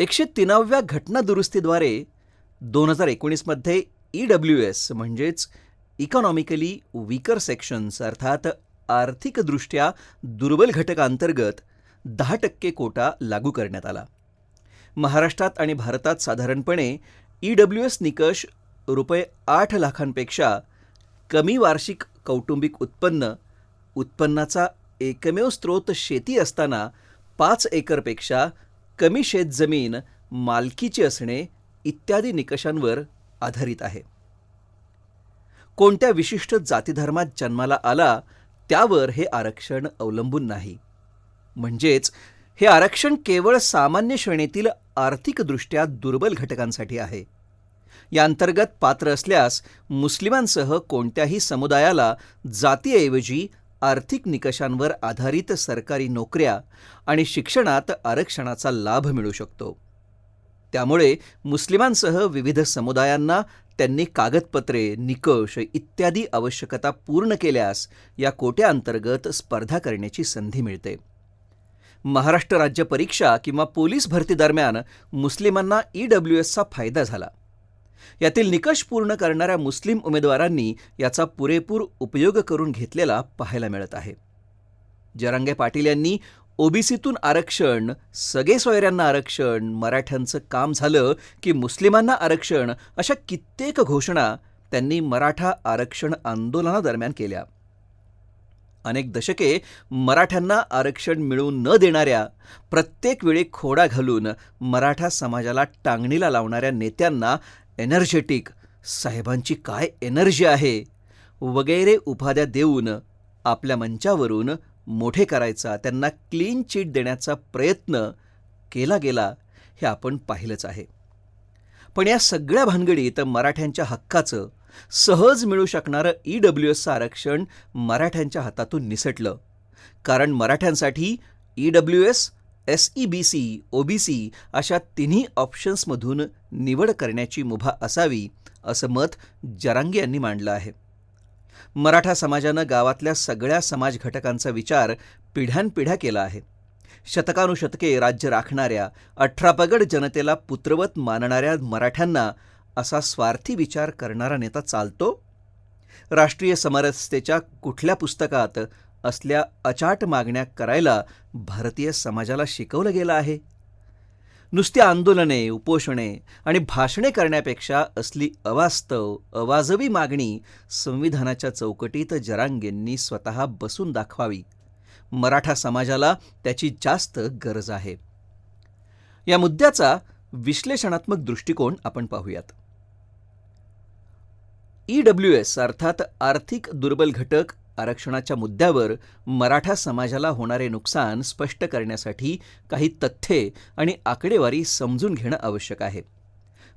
एकशे तीनाव्या घटना दुरुस्तीद्वारे दोन हजार एकोणीसमध्ये ई डब्ल्यू एस म्हणजेच इकॉनॉमिकली वीकर सेक्शन्स अर्थात आर्थिकदृष्ट्या दुर्बल घटकांतर्गत दहा टक्के कोटा लागू करण्यात आला. महाराष्ट्रात आणि भारतात साधारणपणे ई डब्ल्यू एस निकष रुपये आठ लाखांपेक्षा कमी वार्षिक कौटुंबिक उत्पन्न उत्पन्नाचा एकमेव स्रोत शेती असताना पाच एकरपेक्षा कमी शेतजमीन मालकीची असणे इत्यादी निकषांवर आधारित आहे. कोणत्या विशिष्ट जातीधर्मात जन्माला आला त्यावर हे आरक्षण अवलंबून नाही. म्हणजेच हे आरक्षण केवळ सामान्य श्रेणीतील आर्थिकदृष्ट्या दुर्बल घटकांसाठी आहे. या अंतर्गत पात्र असल्यास मुस्लिमांसह कोणत्याही समुदायाला जातीऐवजी आर्थिक निकषांवर आधारित सरकारी नोकऱ्या आणि शिक्षणात आरक्षणाचा लाभ मिळू शकतो. त्यामुळे मुस्लिमांसह विविध समुदायांना त्यांनी कागदपत्रे निकष इत्यादी आवश्यकता पूर्ण केल्यास या कोट्याअंतर्गत स्पर्धा करण्याची संधी मिळते. महाराष्ट्र राज्य परीक्षा किंवा पोलीस भरतीदरम्यान मुस्लिमांना ई डब्ल्यू एसचा फायदा झाला. यातील निकष पूर्ण करणाऱ्या मुस्लिम उमेदवारांनी याचा पुरेपूर उपयोग करून घेतलेला पाहायला मिळत आहे. जरांगे पाटील यांनी ओबीसीतून आरक्षण सगळे सोयऱ्यांना आरक्षण मराठ्यांचं काम झालं की मुस्लिमांना आरक्षण अशा कित्येक घोषणा त्यांनी मराठा आरक्षण आंदोलनादरम्यान केल्या. अनेक दशके मराठ्यांना आरक्षण मिळवून न देणाऱ्या प्रत्येक वेळी खोडा घालून मराठा समाजाला टांगणीला लावणाऱ्या नेत्यांना एनर्जेटिक. साहेबांची काय एनर्जी आहे? वगैरे उपाध्या देऊन आपल्या मंचावरून मोठे करायचा त्यांना क्लीन चिट देण्याचा प्रयत्न केला गेला हे आपण पाहिलंच आहे. पण या सगळ्या भानगडीत मराठ्यांच्या हक्काचं सहज मिळू शकणारं ई डब्ल्यू एसचं आरक्षण मराठ्यांच्या हातातून निसटलं. कारण मराठ्यांसाठी E W S S E B C O B C अशा तिन्ही ऑप्शन्समधून निवड करण्याची मुभा असावी असं मत जरांगे यांनी मांडलं आहे. मराठा समाजानं गावातल्या सगळ्या समाज घटकांचा विचार पिढ्यानपिढ्या केला आहे. शतकानुशतके राज्य राखणाऱ्या अठरापगड जनतेला पुत्रवत मानणाऱ्या मराठ्यांना असा स्वार्थी विचार करणारा नेता चालतो? राष्ट्रीय समरसतेच्या कुठल्या पुस्तकात असल्या अचाट मागण्या करायला भारतीय समाजाला शिकवलं गेलं आहे. नुसती आंदोलने उपोषणे आणि भाषणे करण्यापेक्षा असली अवास्तव अवाजवी मागणी संविधानाच्या चौकटीत जरांगेंनी स्वतः बसून दाखवावी. मराठा समाजाला त्याची जास्त गरज आहे. या मुद्द्याचा विश्लेषणात्मक दृष्टिकोन आपण पाहूयात. ई डब्ल्यू एस अर्थात आर्थिक दुर्बल घटक आरक्षणाच्या मुद्द्यावर मराठा समाजाला होणारे नुकसान स्पष्ट करण्यासाठी काही तथ्ये आणि आकडेवारी समजून घेणं आवश्यक आहे.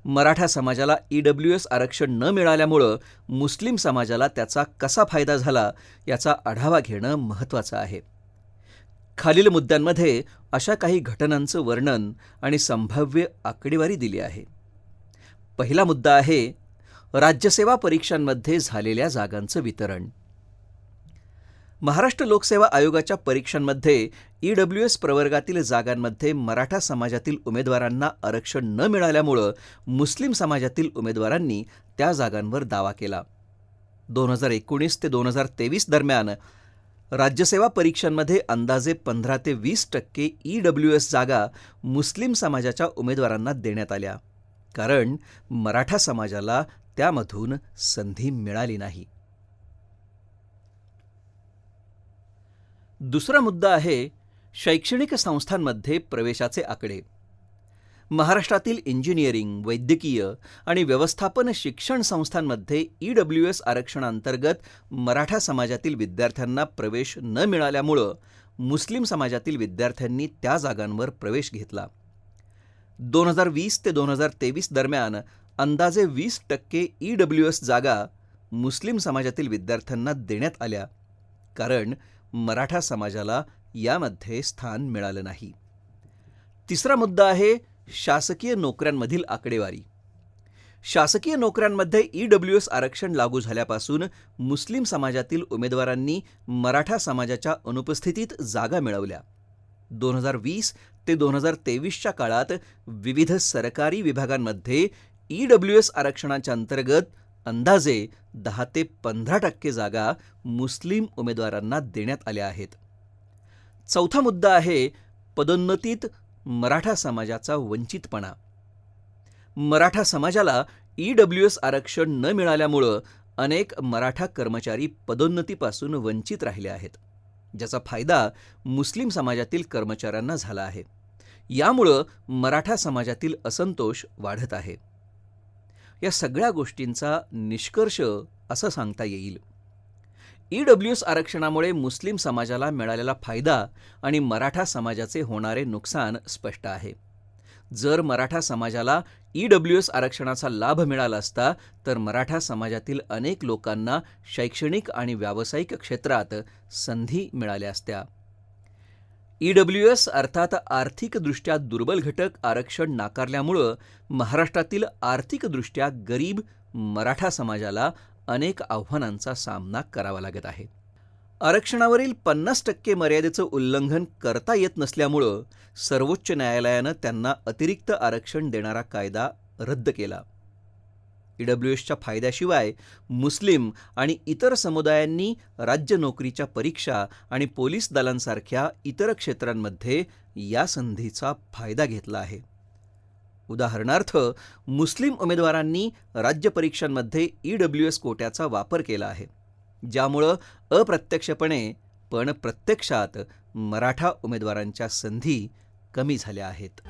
मराठा समाजाला ई डब्ल्यू एस आरक्षण न मिळाल्यामुळं मुस्लिम समाजाला त्याचा कसा फायदा झाला याचा आढावा घेणं महत्त्वाचं आहे. खालील मुद्द्यांमध्ये अशा काही घटनांचं वर्णन आणि संभाव्य आकडेवारी दिली आहे. पहिला मुद्दा आहे राज्यसेवा परीक्षांमध्ये झालेल्या जागांचं वितरण. महाराष्ट्र लोकसेवा आयोगाच्या परीक्षांमध्ये ई डब्ल्यू एस प्रवर्गातील जागांमध्ये मराठा समाजातील उमेदवारांना आरक्षण न मिळाल्यामुळं मुस्लिम समाजातील उमेदवारांनी त्या जागांवर दावा केला. दोन हजार एकोणीस ते दोन हजार तेवीस दरम्यान राज्यसेवा परीक्षांमध्ये अंदाजे पंधरा ते वीस टक्के ई डब्ल्यू एस जागा मुस्लिम समाजाच्या उमेदवारांना देण्यात आल्या. कारण मराठा समाजाला त्यामधून संधी मिळाली नाही. दुसरा मुद्दा आहे शैक्षणिक संस्थांमध्ये प्रवेशाचे आकडे. महाराष्ट्रातील इंजिनिअरिंग वैद्यकीय आणि व्यवस्थापन शिक्षण संस्थांमध्ये ई डब्ल्यू एस आरक्षणांतर्गत मराठा समाजातील विद्यार्थ्यांना प्रवेश न मिळाल्यामुळं मुस्लिम समाजातील विद्यार्थ्यांनी त्या जागांवर प्रवेश घेतला. दोन हजार वीस ते दोन हजार तेवीस दरम्यान अंदाजे वीस टक्के ई डब्ल्यू एस जागा मुस्लिम समाजातील विद्यार्थ्यांना देण्यात आल्या. कारण मराठा समाजाला यामध्ये स्थान मिळालं नाही. तिसरा मुद्दा आहे शासकीय नोकऱ्यांमधील आकडेवारी. शासकीय नोकऱ्यांमध्ये ई डब्ल्यू एस आरक्षण लागू झाल्यापासून मुस्लिम समाजातील उमेदवारांनी मराठा समाजाच्या अनुपस्थितीत जागा मिळवल्या. दोन हजार वीस ते दोन हजार तेवीसच्या काळात विविध सरकारी विभागांमध्ये ई डब्ल्यू एस आरक्षणाच्या अंतर्गत अंदाजे दहा ते पंधरा टक्के जागा मुस्लिम उमेदवारांना देण्यात आल्या आहेत. चौथा मुद्दा आहे पदोन्नतीत मराठा समाजाचा वंचितपणा. मराठा समाजाला ई डब्ल्यू एस आरक्षण न मिळाल्यामुळं अनेक मराठा कर्मचारी पदोन्नतीपासून वंचित राहिले आहेत. ज्याचा फायदा मुस्लिम समाजातील कर्मचाऱ्यांना झाला आहे. यामुळं मराठा समाजातील असंतोष वाढत आहे. या सगळ्या गोष्टींचा निष्कर्ष असं सांगता येईल. ई डब्ल्यू एस आरक्षणामुळे मुस्लिम समाजाला मिळालेला फायदा आणि मराठा समाजाचे होणारे नुकसान स्पष्ट आहे. जर मराठा समाजाला ई डब्ल्यू एस आरक्षणाचा लाभ मिळाला असता तर मराठा समाजातील अनेक लोकांना शैक्षणिक आणि व्यावसायिक क्षेत्रात संधी मिळाल्या असत्या. ई डब्ल्यू एस अर्थात आर्थिकदृष्ट्या दुर्बल घटक आरक्षण नाकारल्यामुळं महाराष्ट्रातील आर्थिकदृष्ट्या गरीब मराठा समाजाला अनेक आव्हानांचा सामना करावा लागत आहे. आरक्षणावरील पन्नास टक्के मर्यादेचं उल्लंघन करता येत नसल्यामुळं सर्वोच्च न्यायालयानं त्यांना अतिरिक्त आरक्षण देणारा कायदा रद्द केला. ईडब्ल्यू एसच्या फायद्याशिवाय मुस्लिम आणि इतर समुदायांनी राज्य नोकरीच्या परीक्षा आणि पोलीस दलांसारख्या इतर क्षेत्रांमध्ये या संधीचा फायदा घेतला आहे. उदाहरणार्थ मुस्लिम उमेदवारांनी राज्य परीक्षांमध्ये ई डब्ल्यू एस कोट्याचा वापर केला आहे ज्यामुळं अप्रत्यक्षपणे पण प्रत्यक्षात मराठा उमेदवारांच्या संधी कमी झाल्या आहेत.